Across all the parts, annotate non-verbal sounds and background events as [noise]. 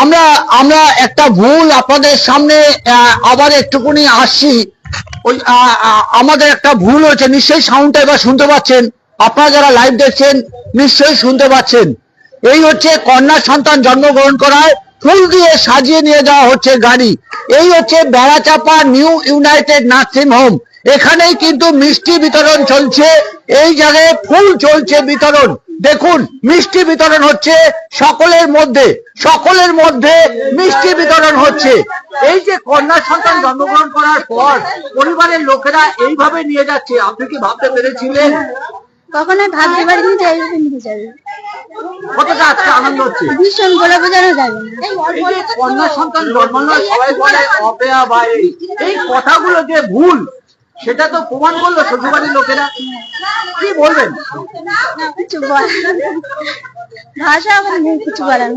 আমরা আমরা একটা ভুল আপনাদের সামনে আবার একটুকুনি আসছি। ওই আমাদের একটা ভুল হয়েছে, নিশ্চয়ই সাউন্ডটা এবার শুনতে পাচ্ছেন। আপনারা যারা লাইভ দেখছেন, নিশ্চয়ই শুনতে পাচ্ছেন। এই হচ্ছে কন্যা সন্তান জন্মগ্রহণ করায় ফুল দিয়ে সাজিয়ে নিয়ে যাওয়া হচ্ছে গাড়ি। এই হচ্ছে Berachapa new united nursing home. এখানেই কিন্তু মিষ্টি বিতরণ চলছে। এই জায়গায় ফুল চলছে বিতরণ। দেখুন মিষ্টি বিতরণ হচ্ছে সকলের মধ্যে সকলের মধ্যে মিষ্টি বিতরণ হচ্ছে। এই যে কন্যা সন্তান জন্মগ্রহণ করার পর পরিবারের লোকেরা এইভাবে নিয়ে যাচ্ছে আপনি কি ভাবতে পেরেছিলেন? কখনোই ভাবতে পারিনি যে এইভাবে নিয়ে যাবে কতটা আজকে আনন্দ হচ্ছে? ভীষণ বলে বোঝানো যাবে না। এই যে কন্যা সন্তান জন্মানো সবাই বলে অপেয়া বা এই কথাগুলো যে ভুল সেটা তো প্রমাণ করল শ্বশুরবাড়ির লোকেরা। কি বলবেন? কিছু ভাষা আমার কিছু বলার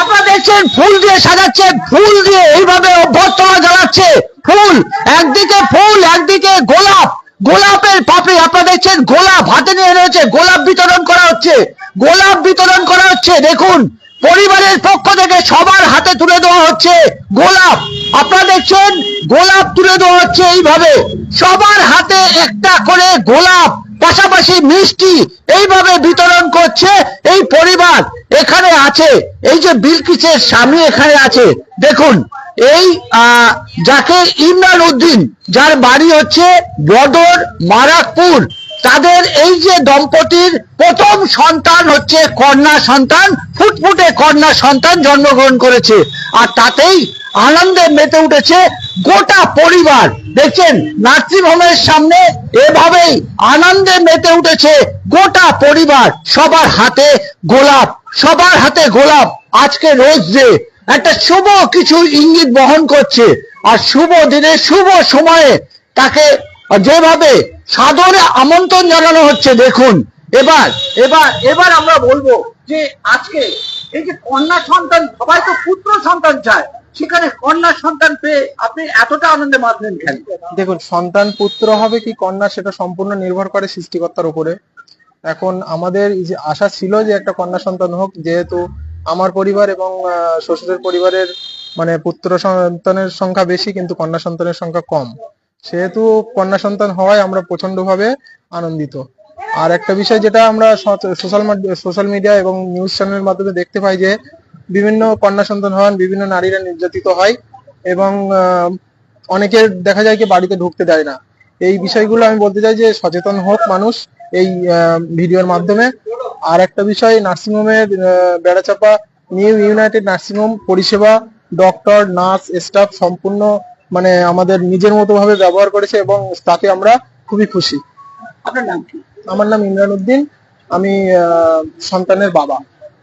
আপনারা দেখছেন ফুল দিয়ে সাজাচ্ছে ফুল দিয়ে এইভাবে অভ্যর্থনা জানাচ্ছে। ফুল একদিকে ফুল একদিকে গোলাপ। গোলাপের পাপড়ি আপনারা দেখছেন গোলাপ হাতে নিয়ে রয়েছে গোলাপ বিতরণ করা হচ্ছে। গোলাপ বিতরণ করা হচ্ছে দেখুন পরিবারের পক্ষ থেকে সবার হাতে তুলে দেওয়া হচ্ছে গোলাপ। আপনারা দেখছেন গোলাপ তুলে দেওয়া হচ্ছে এইভাবে। সবার হাতে একটা করে গোলাপ, পাশাপাশি মিষ্টি এইভাবে বিতরণ করছে এই পরিবার এখানে আছে। এই যে বিলকিসের স্বামী এখানে আছে। দেখুন, এই যাকে ইমরান উদ্দিন, যার বাড়ি হচ্ছে বদর মারাকপুর তাদের এই যে দম্পতির প্রথম সন্তান হচ্ছে কন্যা সন্তান, ফুটফুটে কন্যা সন্তান জন্মগ্রহণ করেছে। আর তাতেই আনন্দে মেতে উঠেছে গোটা পরিবার। দেখছেন নার্সিং সামনে এভাবেই আনন্দে মেতে উঠেছে গোটা পরিবার। সবার হাতে গোলাপ, সবার হাতে গোলাপ। আজকে রোজ ডে একটা শুভ কিছু ইঙ্গিত বহন করছে। আর শুভ দিনে, শুভ সময়ে তাকে যেভাবে সাদরে আমন্ত্রণ জানানো হচ্ছে, দেখুন। এবার এবার এবার আমরা বলব যে আজকে এই যে কন্যা সন্তান, সবাই তো পুত্র সন্তান চায়, সেখানে কন্যা সন্তান পেয়ে আপনি এতটা আনন্দে মাতলেন কেন? দেখুন, সন্তান পুত্র হবে কি কন্যা, সেটা সম্পূর্ণ নির্ভর করে সৃষ্টিকর্তার উপরে। এখন আমাদের যে আশা ছিল যে একটা কন্যা সন্তান হোক, যেহেতু আমার পরিবার এবং শ্বশুরের পরিবারের মানে পুত্র সন্তানের সংখ্যা বেশি, কিন্তু কন্যা সন্তানের সংখ্যা কম। সেহেতু কন্যা সন্তান হওয়ায় আমরা প্রচণ্ড ভাবে আনন্দিত। আর একটা বিষয় যেটা আমরা সোশ্যাল সোশ্যাল মিডিয়া এবং নিউজ চ্যানেলের মাধ্যমে দেখতে পাই যে, বিভিন্ন কন্যা সন্তান হন বিভিন্ন নারীরা নির্যাতিত হয় এবং অনেকের দেখা যায় কি বাড়িতে ঢুকতে দেয় না। এই বিষয়গুলো আমি বলতে চাই যে সচেতন হোক মানুষ এই ভিডিওর মাধ্যমে। আর একটা বিষয়, নার্সিংহোমের Berachapa, new united nursing home পরিষেবা, ডক্টর, নার্স, স্টাফ সম্পূর্ণ মানে আমাদের নিজের মতো ভাবে ব্যবহার করেছে এবং তাতে আমরা খুবই খুশি। আপনার নাম কি? আমার নাম ইমরান উদ্দিন। আমি আহ, সন্তানের বাবা।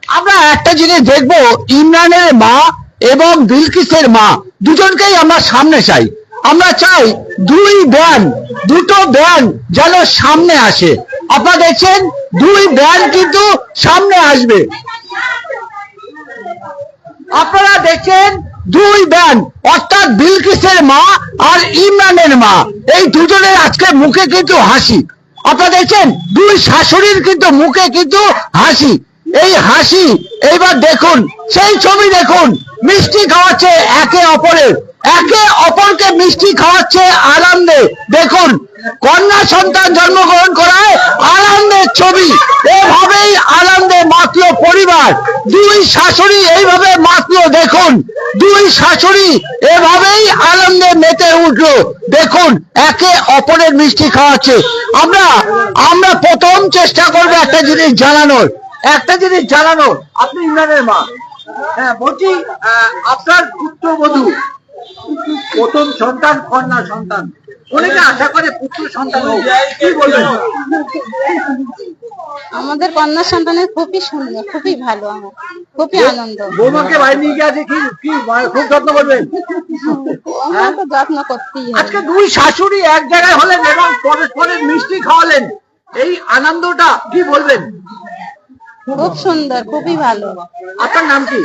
আমরা একটা জিনিস দেখব ইমরানের মা এবং বিলকিসের মা। দুজনকেই আমরা সামনে চাই। আমরা চাই দুই ব্যান দুটো ব্যান যেন সামনে আসে। আপনারা দেখছেন দুই ব্যান কিন্তু সামনে আসবে। আপনারা দেখছেন দুই ব্যান, অর্থাৎ বিলকিসের মা আর ইমরানের মা। এই দুজনের আজকে মুখে কিন্তু হাসি। আপনারা দেখছেন, দুই শাশুড়ির কিন্তু মুখে কিন্তু হাসি। এই হাসি, এইবার দেখুন, সেই ছবি দেখুন, মিষ্টি খাওয়াচ্ছে একে অপরের। একে অপরকে মিষ্টি খাওয়াচ্ছে আনন্দে দেখুন কন্যা সন্তান জন্মগ্রহণ করায় আনন্দের ছবি। এভাবেই আনন্দে মাতলো পরিবার। দুই শাশুড়ি এইভাবে মাতলো দেখুন। দুই শাশুড়ি এভাবেই আনন্দে মেতে উঠল। দেখুন, একে অপরের মিষ্টি খাওয়াচ্ছে। আমরা আমরা প্রথম চেষ্টা করব একটা জিনিস জানানোর। একটা জিনিস জানানোর। আপনি ইমরানের মা। হ্যাঁ বলছি আপনার পুত্রবধূ। প্রথম সন্তান, কন্যা সন্তান। অনেকে আশা করে পুত্র সন্তান কি বলবেন? আমাদের কন্যা সন্তানের খুবই সুন্দর খুবই ভালো আমার খুবই আনন্দ। বৌমাকে বাড়ি নিয়ে গিয়ে আছে কি কি খুব যত্ন করবেন? তো যত্ন করতেই আজকে দুই শাশুড়ি এক জায়গায় হলেন এবং পরস্পরের মিষ্টি খাওয়ালেন। এই আনন্দটা কি বলবেন? খুব সুন্দর খুবই ভালো। আপনার নাম কি?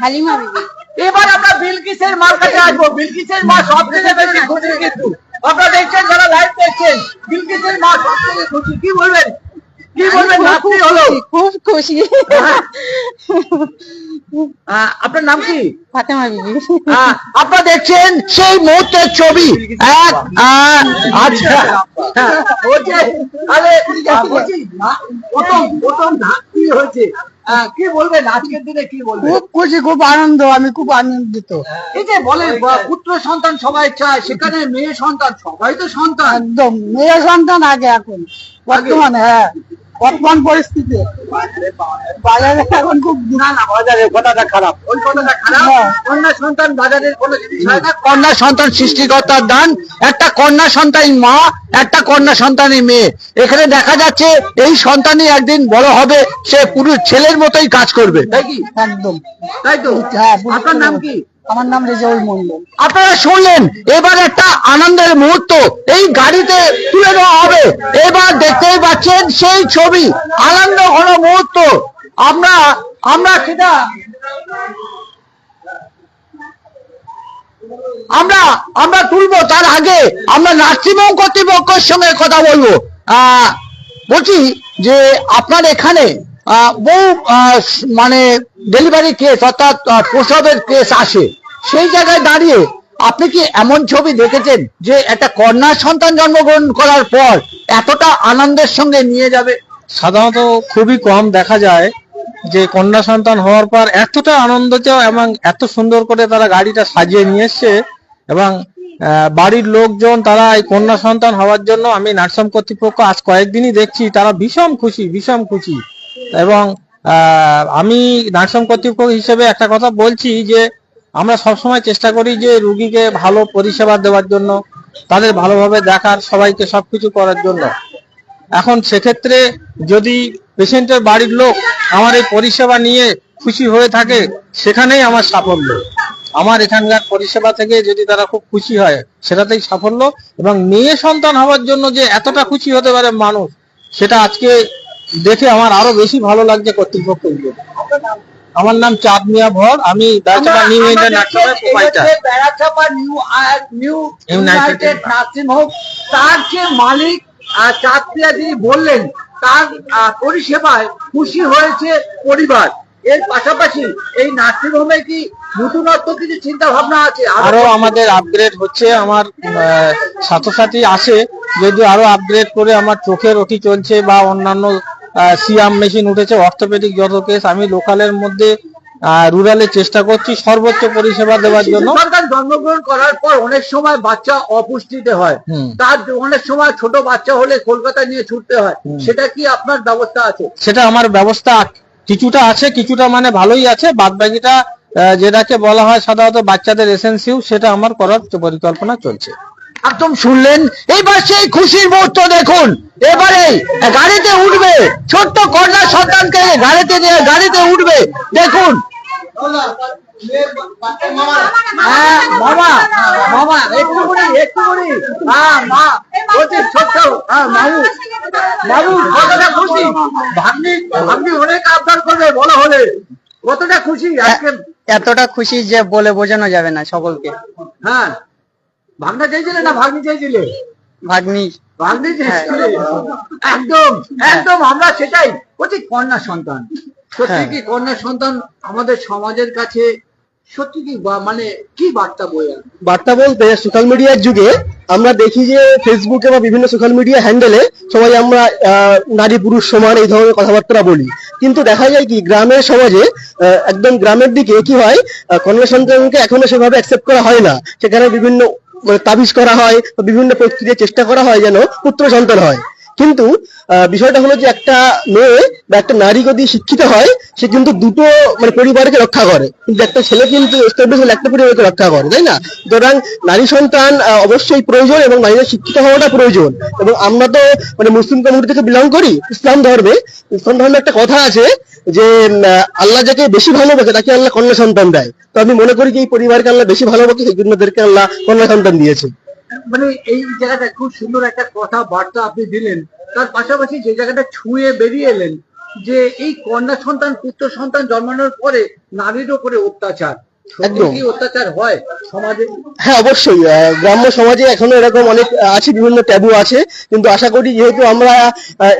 হালিমা বিবি। এবার আমরা বিলকিসের মার কাছে আসব। বিলকিসের মা সব থেকে বেশি খুশি কিন্তু। আপনারা দেখছেন যারা লাইভ দেখছেন বিলকিসের মা সব থেকে খুশি। কি বলবেন? কি বলবেন? হলো। খুব খুশি। [laughs] আপনার নাম কি? ফাতেমা বিবি। আপনারা দেখছেন সেই মুহূর্তের ছবি। এক আচ্ছা। হ্যাঁ, আরে, না- প্রথম প্রথম নাচ কি হয়েছে? আহ, কি বলবেন? আজকের দিনে কি বলবেন? খুব খুশি খুব আনন্দ আমি খুব আনন্দিত। এই যে বলে পুত্র সন্তান সবাই চায় সেখানে মেয়ে সন্তান সবাই তো সন্তান। একদম মেয়ে সন্তান আগে এখন বর্তমানে হ্যাঁ। বর্তমান পরিস্থিতি। বাজারে এখন খুব না না বাজারের কথাটা খারাপ। ওই কথাটা খারাপ? হ্যাঁ। কন্যা সন্তান বাজারের কোনো জিনিস হয় না? কন্যা সন্তান সৃষ্টিকর্তার দান একটা কন্যা সন্তান মা একটা কন্যা সন্তানই মেয়ে। এখানে দেখা যাচ্ছে এই সন্তানই একদিন বড় হবে সে পুরো ছেলের মতোই কাজ করবে। তাই কি? একদম। তাই তো? হ্যাঁ আপনার নাম কি? আমার নাম রেজাউল মন্ডল আপনারা শুনলেন এবার একটা আনন্দের মুহূর্ত। এই গাড়িতে তুলে দেওয়া হবে। এবার দেখতেই পাচ্ছেন সেই ছবি আনন্দ ঘন মুহূর্ত। আমরা আমরা সেটা আমরা আমরা তুলবো তার আগে আমরা নার্সিংহোম কর্তৃপক্ষের সঙ্গে কথা বলব। আহ, বলছি যে আপনার এখানে বহু মানে ডেলিভারি কেস অর্থাৎ প্রসবের কেস আসে, সেই জায়গায় দাঁড়িয়ে আপনি কি এমন ছবি দেখেছেন যে একটা কন্যা সন্তান জন্মগ্রহণ করার পর এতটা আনন্দের সঙ্গে নিয়ে যাবে? সাধারণত খুবই কম দেখা যায় যে কন্যা সন্তান হওয়ার পর এতটা আনন্দিত এবং এত সুন্দর করে তারা গাড়িটা সাজিয়ে নিয়ে এসছে এবং বাড়ির লোকজন, তারা এই কন্যা সন্তান হওয়ার জন্য আমি নার্সম কর্তৃপক্ষ আজ কয়েকদিনই দেখছি, তারা ভীষণ খুশি ভীষণ খুশি। এবং আমি নার্সিং কর্তৃপক্ষ হিসেবে একটা কথা বলছি যে, আমরা সবসময় চেষ্টা করি যে রুগীকে ভালো পরিষেবা দেওয়ার জন্য, তাদের ভালোভাবে দেখার, সবাইকে সবকিছু করার জন্য। এখন সেক্ষেত্রে যদি পেশেন্টের বাড়ির লোক আমার এই পরিষেবা নিয়ে খুশি হয়ে থাকে, সেখানেই আমার সাফল্য। আমার এখানকার পরিষেবা থেকে যদি তারা খুব খুশি হয়, সেটাতেই সাফল্য এবং মেয়ে সন্তান হওয়ার জন্য যে এতটা খুশি হতে পারে মানুষ, সেটা আজকে দেখে আমার আরও বেশি ভালো লাগছে কর্তৃপক্ষ আমার নাম চাঁদ মিয়া ভর আমি new Indian new united nursing home তার যে মালিক আহ, চাঁদপিয়া যিনি বললেন তার পরিষেবায় খুশি হয়েছে পরিবার। এর পাশাপাশি এই নার্সিং হোমে কি নতুনত্ব কিছু চিন্তা ভাবনা আছে? আরও আমাদের আপগ্রেড হচ্ছে আমার ছাত্রছাত্রী আসে যদি আরও আপগ্রেড করে আমার চোখের ওটি চলছে বা অন্যান্য সিয়াম মেশিন উঠেছে অর্থোপেডিক যত কেস আমি লোকালের মধ্যে রুরালে চেষ্টা করছি সর্বোচ্চ পরিষেবা দেওয়ার জন্য। জন্মগ্রহণ করার পর অনেক সময় বাচ্চা অপুষ্টিতে হয়। তার অনেক সময় ছোট বাচ্চা হলে কলকাতা নিয়ে ছুটতে হয়। সেটা কি আপনার ব্যবস্থা আছে? সেটা আমার ব্যবস্থা কিছুটা আছে কিছুটা মানে ভালোই আছে। বাদ বাকিটা যেটাকে বলা হয় সাধারণত বাচ্চাদের এসেন্সিউ সেটা আমার করার পরিকল্পনা চলছে। একদম শুনলেন? এবার সেই খুশির মুহূর্ত দেখুন। এবারে গাড়িতে উঠবে ছোট্ট কন্যা সন্তানকে গাড়িতে নিয়ে গাড়িতে উঠবে। দেখুন। হ্যাঁ মামা মামা একটু করে একটু করে হ্যাঁ মা বলছি ছোট্ট হ্যাঁ মামু। মামু কতটা খুশি? ভাগ্নি ভাগ্নি অনেক আবদার করবে বলা হলে। কতটা খুশি আজকে? এতটা খুশি যে বলে বোঝানো যাবে না সকলকে। হ্যাঁ। ভাগনা চাইছিলে না ভাগ্নি চাইছিলে? ভাগ্নি। ভাগ্নি চাইছিলে? একদম একদম আমরা সেটাই। বলছি কন্যা সন্তান। সত্যি হ্যাঁ। কি কন্যা সন্তান আমাদের সমাজের কাছে সত্যি কি মানে কি বার্তা বয়ে বার্তা বলতে সোশ্যাল মিডিয়ার যুগে আমরা দেখি যে ফেসবুকে বা বিভিন্ন সোশ্যাল মিডিয়া হ্যান্ডেলে সবাই আমরা আহ, নারী পুরুষ সমান এই ধরনের কথাবার্তা বলি। কিন্তু দেখা যায় কি গ্রামের সমাজে আহ, একদম গ্রামের দিকে কি হয় কন্যা সন্তানকে এখনও সেভাবে অ্যাকসেপ্ট করা হয় না। সেখানে বিভিন্ন মানে, তাবিজ করা হয় বিভিন্ন প্রক্রিয়া চেষ্টা করা হয় যেন পুত্র সন্তান হয়। কিন্তু বিষয়টা হলো যে একটা মেয়ে বা একটা নারী যদি শিক্ষিত হয়, সে কিন্তু দুটো মানে পরিবারকে রক্ষা করে। কিন্তু একটা ছেলে কিন্তু একটা পরিবারকে রক্ষা করে, তাই না? সুতরাং নারী সন্তান অবশ্যই প্রয়োজন এবং নারীদের শিক্ষিত হওয়াটা প্রয়োজন। এবং আমরা তো মানে মুসলিম কমিউনিটি থেকে বিলং করি, ইসলাম ধর্মে। ইসলাম ধর্মে একটা কথা আছে যে আল্লাহ যাকে বেশি ভালোবাসে, তাকে আল্লাহ কন্যা সন্তান দেয়। তো আমি মনে করি যে এই পরিবারকে আল্লাহ বেশি ভালোবাসে, সেই জন্য ওদেরকে আল্লাহ কন্যা সন্তান দিয়েছে। মানে এই জায়গাটা খুব সুন্দর একটা কথা বার্তা আপনি দিলেন। তার পাশাপাশি যে জায়গাটা ছুঁয়ে বেরিয়ে এলেন যে এই কন্যা সন্তান, পুত্র সন্তান জন্মানোর পরে নারীর উপরে অত্যাচার। একদম। অত্যাচার হয় সমাজে? হ্যাঁ অবশ্যই গ্রাম্য সমাজে এখনও এরকম অনেক আছে বিভিন্ন ট্যাবু আছে কিন্তু আশা করি যেহেতু আমরা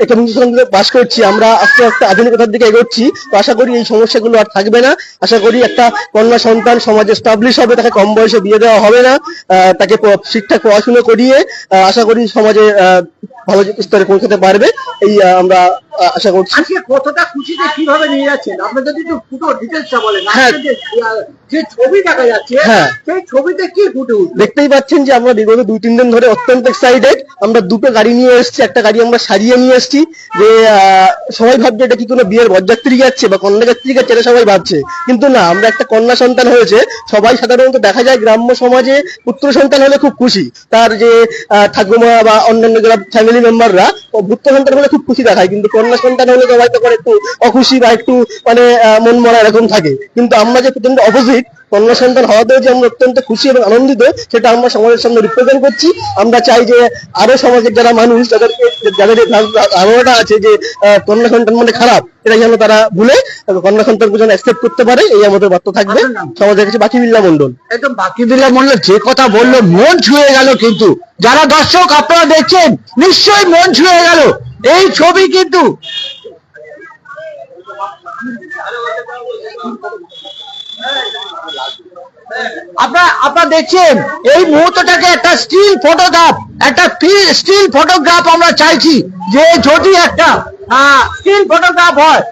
শতাব্দীতে বাস করছি আমরা আস্তে আস্তে আধুনিকতার দিকে এগোচ্ছি তো আশা করি এই সমস্যাগুলো আর থাকবে না। আশা করি একটা কন্যা সন্তান সমাজে স্টাবলিশ হবে তাকে কম বয়সে বিয়ে দেওয়া হবে না আহ, তাকে ঠিকঠাক পড়াশোনা করিয়ে আশা করি সমাজে আহ, ভালো স্তরে পৌঁছাতে পারবে এই আমরা আশা করছি। আজকে কতটা খুশিতে কীভাবে নিয়ে যাচ্ছেন? আপনি যদি একটু ডিটেলসটা বলেন হ্যাঁ। যে ছবি দেখা যাচ্ছে হ্যাঁ। সেই ছবিতে কি ফুটে উঠবে দেখতেই পাচ্ছেন যে আমরা বিগত দুই তিন দিন ধরে অত্যন্ত এক্সাইটেড আমরা দুটো গাড়ি নিয়ে এসেছি একটা গাড়ি আমরা সাজিয়ে নিয়ে এসেছি যে সবাই ভাবছে এটা কি কোনো বিয়ের বরযাত্রী যাচ্ছে বা কন্যা যাত্রী যাচ্ছে এটা সবাই ভাবছে। কিন্তু না আমরা একটা কন্যা সন্তান হয়েছে সবাই সাধারণত দেখা যায় গ্রাম্য সমাজে পুত্র সন্তান হলে খুব খুশি। তার যে ঠাকুমা বা অন্যান্য যারা ফ্যামিলি মেম্বাররা পুত্র সন্তান হলে খুব খুশি দেখায় কিন্তু কন্যা সন্তান হলে সবাই তখন একটু অখুশি বা একটু মানে মন মরা এরকম থাকে। কিন্তু আমরা যে প্রচণ্ড অপোজিট কন্যা সন্তান হওয়াতেও যে আমরা অত্যন্ত খুশি এবং আনন্দিত সেটা আমরা সমাজের সামনে রিপ্রেজেন্ট করছি। আমরা চাই যে আরও সমাজের যারা মানুষ যাদেরকে যাদের ধারণাটা আছে যে কন্যা সন্তান মানে খারাপ এটা যেন তারা ভুলে কন্যা সন্তানকে যেন অ্যাকসেপ্ট করতে পারে এই আমাদের বার্তা থাকবে। সমাজের কাছে বাকি বিল্লা মন্ডল একদম বাকি বিল্লা মন্ডল যে কথা বলল মন ছুঁয়ে গেল কিন্তু। যারা দর্শক আপনারা দেখছেন নিশ্চয়ই মন ছুঁয়ে গেল। এই ছবি কিন্তু আপনারা আপনারা দেখছেন, এই মুহূর্তটাকে একটা স্টিল ফটোগ্রাফ একটা স্টিল ফটোগ্রাফ আমরা চাইছি যে যদি একটা স্টিল ফটোগ্রাফ হয়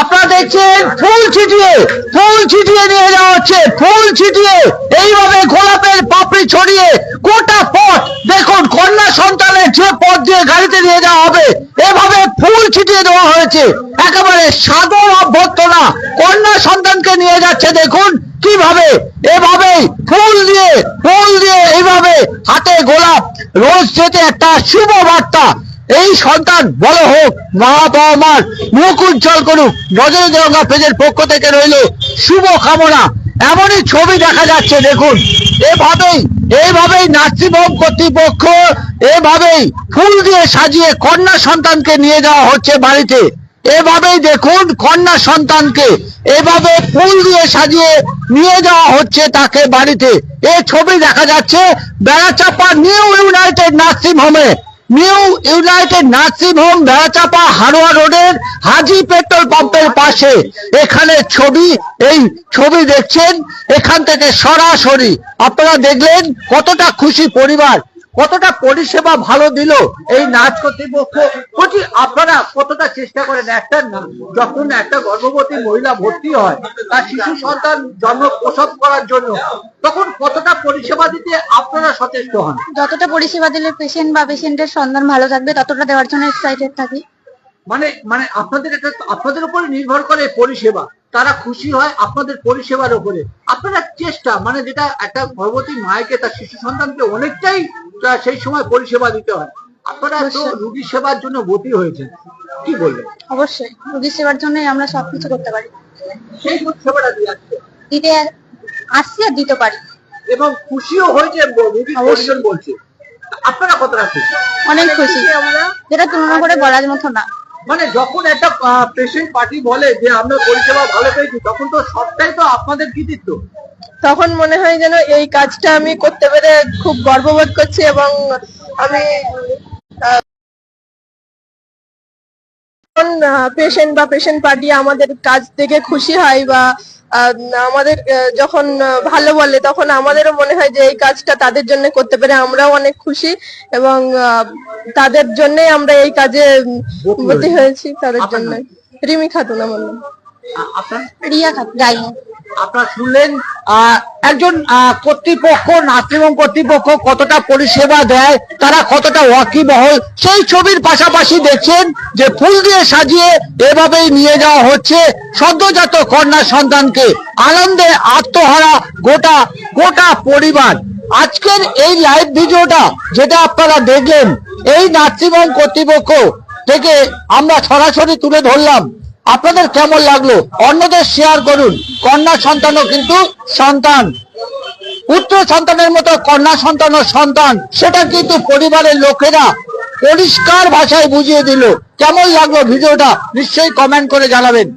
আপনারা দেখছেন ফুল ছিটিয়ে ফুল ছিটিয়ে নিয়ে যাওয়া হচ্ছে, ফুল ছিটিয়ে। এইভাবে গোলাপের পাপড়ি ছড়িয়ে গোটা পথ, দেখুন, কন্যা সন্তানের যে পথ দিয়ে গাড়িতে নিয়ে যাওয়া হবে, এভাবে ফুল ছিটিয়ে দেওয়া হয়েছে। একেবারে সাদর অভ্যর্থনা। কন্যা সন্তানকে নিয়ে যাচ্ছে, দেখুন, কীভাবে। এভাবে ফুল দিয়ে ফুল দিয়ে এইভাবে হাতে গোলাপ, রোজ যেতে একটা শুভ বার্তা। এই সন্তান, বড় হোক, মা বাবা মার, মুখ উজ্জ্বল করুক, নজরে গঙ্গা পেজের পক্ষ থেকে রইল শুভ কামনা। এমনই ছবি দেখা যাচ্ছে, দেখুন। এভাবেই এইভাবেই নার্সিংহোম কর্তৃপক্ষ, এভাবেই ফুল দিয়ে সাজিয়ে কন্যা সন্তানকে নিয়ে যাওয়া হচ্ছে বাড়িতে। এভাবেই দেখুন কন্যা সন্তানকে, এভাবে ফুল দিয়ে সাজিয়ে নিয়ে যাওয়া হচ্ছে তাকে বাড়িতে। এ ছবি দেখা যাচ্ছে বেড়াচাপা নিউ ইউনাইটেড নার্সিং হোমে। New united nursing home Berachapa Haroa রোডের হাজি পেট্রোল পাম্পের পাশে। এখানে ছবি, এই ছবি দেখছেন? এখান থেকে সরাসরি আপনারা দেখলেন কতটা খুশি পরিবার। কতটা পরিষেবা ভালো দিল এই নাচ কর্তৃপক্ষ? বলছি আপনারা কতটা চেষ্টা করেন একটা যখন একটা গর্ভবতী মহিলা ভর্তি হয় তার শিশু সন্তান জন্ম প্রসব করার জন্য তখন কতটা পরিষেবা দিতে আপনারা সচেষ্ট হন? যতটা পরিষেবা দিলে পেশেন্ট বা পেশেন্টের সন্ধান ভালো থাকবে ততটা দেওয়ার জন্য এক্সাইটেড থাকি। মানে মানে আপনাদের এটা আপনাদের উপরে নির্ভর করে পরিষেবা। তারা খুশি হয় আপনাদের পরিষেবার উপরে। আপনারা চেষ্টা মানে যেটা একটা গর্ভবতী মায়েকে তার শিশু সন্তানকে অনেকটাই সেই সময় পরিষেবা দিতে হয়। আপনারা তো রুগী সেবার জন্য ভর্তি হয়েছেন। কি বলবেন? অবশ্যই। রোগীর সেবার জন্যই আমরা সবকিছু করতে পারি। সেই পরিষেবাটা দিয়ে যাচ্ছে দিতে আসছি আর দিতে পারি। এবং খুশিও হয়েছে রুগী বলছে। আপনারা কতটা খুশি? অনেক খুশি। যেটা তুলনা করে বলার মতো না। মানে যখন একটা পেশেন্ট পার্টি বলে যে আমরা পরিষেবা ভালো পেয়েছি, তখন তো সবটাই তো আপনাদের কৃতিত্ব। তখন মনে হয় যেন এই কাজটা আমি করতে পেরে খুব গর্ববোধ করছি এবং আমি পেশেন্ট বা পেশেন্ট পার্টি আমাদের কাজ থেকে খুশি হয় বা আমাদের যখন ভালো বলে তখন আমাদেরও মনে হয় যে এই কাজটা তাদের জন্য করতে পেরে আমরাও অনেক খুশি এবং আহ, তাদের জন্য আমরা এই কাজে ভর্তি হয়েছি। তাদের জন্য রিমি খাতুন আমার নাম। আপনার? রিয়া খাত গাইনি আপনারা শুনলেন একজন কর্তৃপক্ষ নার্সিংহোম কর্তৃপক্ষ কতটা পরিষেবা দেয়, তারা কতটা ওয়াকিবহল, সেই ছবির পাশাপাশি দেখছেন যে ফুল দিয়ে সাজিয়ে এভাবেই নিয়ে যাওয়া হচ্ছে সদ্যজাত কন্যা সন্তানকে। আনন্দে আত্মহারা গোটা গোটা পরিবার। আজকের এই লাইভ ভিডিওটা যেটা আপনারা দেখলেন, এই নার্সিংহোম কর্তৃপক্ষ থেকে আমরা সরাসরি তুলে ধরলাম। আপনাদের কেমন লাগল? অন্যদের শেয়ার করুন। কন্যা সন্তানও কিন্তু সন্তান। পুত্র সন্তানের মতো কন্যা সন্তান ও সন্তান। সেটা কিন্তু পরিবারের লোকেরা পরিষ্কার ভাষায় বুঝিয়ে দিল। কেমন লাগল ভিডিওটা? নিশ্চয়ই কমেন্ট করে জানাবেন।